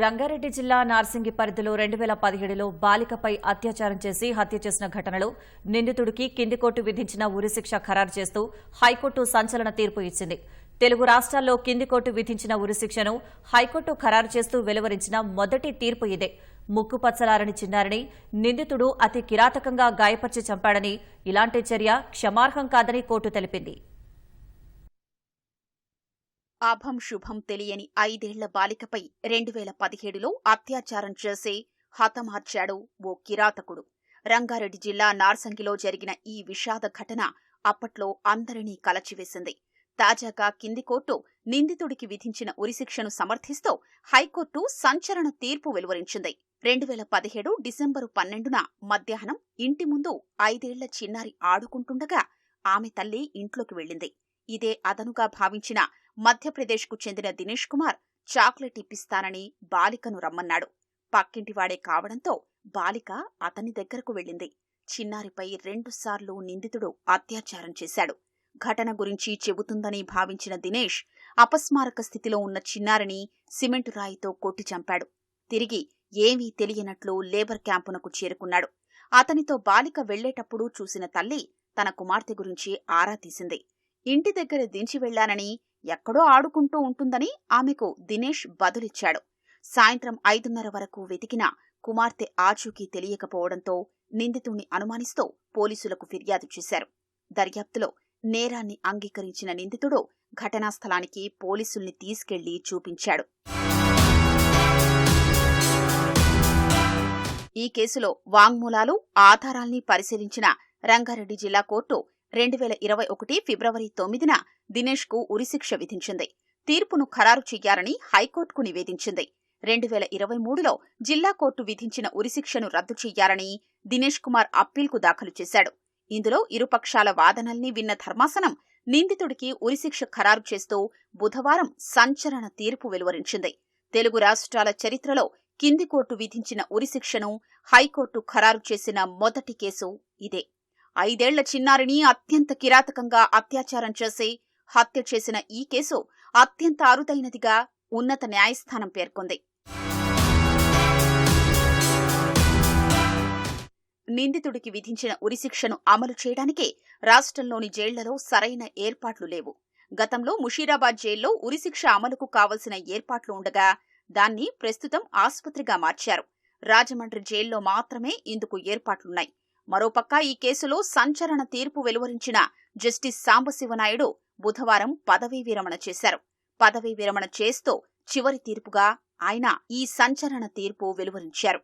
రంగారెడ్డి జిల్లా నార్సింగి పరిధిలో రెండు వేల పదిహేడులో బాలికపై అత్యాచారం చేసి హత్య చేసిన ఘటనలో నిందితుడికి కింది కోర్టు విధించిన ఉరిశిక్ష ఖరారు చేస్తూ హైకోర్టు సంచలన తీర్పు ఇచ్చింది. తెలుగు రాష్ట్రాల్లో కింది కోర్టు విధించిన ఉరిశిక్షను హైకోర్టు ఖరారు చేస్తూ వెలువరించిన మొదటి తీర్పు ఇదే. ముక్కు పచ్చలారని చిన్నారని నిందితుడు అతి కిరాతకంగా గాయపరిచి చంపాడని ఇలాంటి చర్య క్షమార్హం కాదని కోర్టు తెలిపింది. అభం శుభం తెలియని ఐదేళ్ళ బాలికపై రెండు వేల పదిహేడులో అత్యాచారం చేసి హతమార్చాడు ఓ కిరాతకుడు. రంగారెడ్డి జిల్లా నార్సంగిలో జరిగిన ఈ విషాద ఘటన అప్పట్లో అందరినీ కలచివేసింది. తాజాగా కింది కోర్టు నిందితుడికి విధించిన ఉరిశిక్షను సమర్థిస్తూ హైకోర్టు సంచలన తీర్పు వెలువరించింది. రెండు వేల పదిహేడు డిసెంబరు పన్నెండున మధ్యాహ్నం ఇంటి ముందు ఐదేళ్ళ చిన్నారి ఆడుకుంటుండగా ఆమె తల్లి ఇంట్లోకి వెళ్ళింది. ఇదే అదనుగా భావించిన మధ్యప్రదేశ్కు చెందిన దినేష్ కుమార్ చాక్లెట్ ఇప్పిస్తానని బాలికను రమ్మన్నాడు. పక్కింటివాడే కావడంతో బాలిక అతని దగ్గరకు వెళ్ళింది. చిన్నారిపై రెండుసార్లు నిందితుడు అత్యాచారం చేశాడు. ఘటన గురించి చెబుతుందని భావించిన దినేష్ అపస్మారక స్థితిలో ఉన్న చిన్నారిని సిమెంటు రాయితో కొట్టి చంపాడు. తిరిగి ఏమీ తెలియనట్లు లేబర్ క్యాంపునకు చేరుకున్నాడు. అతనితో బాలిక వెళ్ళేటప్పుడు చూసిన తల్లి తన కుమార్తె గురించి ఆరా తీసింది. ఇంటి దగ్గర దించి వెళ్ళానని ఎక్కడో ఆడుకుంటూ ఉంటుందని ఆమెకు దినేష్ బదులిచ్చాడు. సాయంత్రం ఐదున్నర వరకు వెతికినా కుమార్తె ఆచూకీ తెలియకపోవడంతో నిందితుణ్ణి అనుమానిస్తూ పోలీసులకు ఫిర్యాదు చేశారు. దర్యాప్తులో నేరాన్ని అంగీకరించిన నిందితుడు ఘటనా స్థలానికి పోలీసుల్ని తీసుకెళ్ళి చూపించాడు. ఈ కేసులో వాంగ్మూలాలు ఆధారాల్ని పరిశీలించిన రంగారెడ్డి జిల్లా కోర్టు రెండు వేల ఇరవై ఒకటి ఫిబ్రవరి తొమ్మిదిన దినేష్కు ఉరిశిక్ష విధించింది. తీర్పును ఖరారు చెయ్యాలని హైకోర్టుకు నివేదించింది. రెండు వేల ఇరవై మూడులో జిల్లా కోర్టు విధించిన ఉరిశిక్షను రద్దు చెయ్యాలని దినేష్ కుమార్ అప్పీల్కు దాఖలు చేశాడు. ఇందులో ఇరుపక్షాల వాదనల్ని విన్న ధర్మాసనం నిందితుడికి ఉరిశిక్ష ఖరారు చేస్తూ బుధవారం సంచలన తీర్పు వెలువరించింది. తెలుగు రాష్ట్రాల చరిత్రలో కింది కోర్టు విధించిన ఉరిశిక్షను హైకోర్టు ఖరారు చేసిన మొదటి కేసు ఇదే. ఐదేళ్ళ చిన్నారిని అత్యంత కిరాతకంగా అత్యాచారం చేసి హత్య చేసిన ఈ కేసు అత్యంత అరుదైనదిగా ఉన్నత న్యాయస్థానం పేర్కొంది. నిందితుడికి విధించిన ఉరిశిక్షను అమలు చేయడానికి రాష్ట్రంలోని జైళ్ళలో సరైన ఏర్పాట్లు లేవు. గతంలో ముషీరాబాద్ జైల్లో ఉరిశిక్ష అమలుకు కావలసిన ఏర్పాట్లు ఉండగా దాన్ని ప్రస్తుతం ఆసుపత్రిగా మార్చారు. రాజమండ్రి జైల్లో మాత్రమే ఇందుకు ఏర్పాట్లున్నాయి. మరోపక్క ఈ కేసులో సంచలన తీర్పు వెలువరించిన జస్టిస్ సాంబశివనాయుడు బుధవారం పదవీ విరమణ చేశారు. పదవీ విరమణ చేస్తూ చివరి తీర్పుగా ఆయన ఈ సంచలన తీర్పు వెలువరించారు.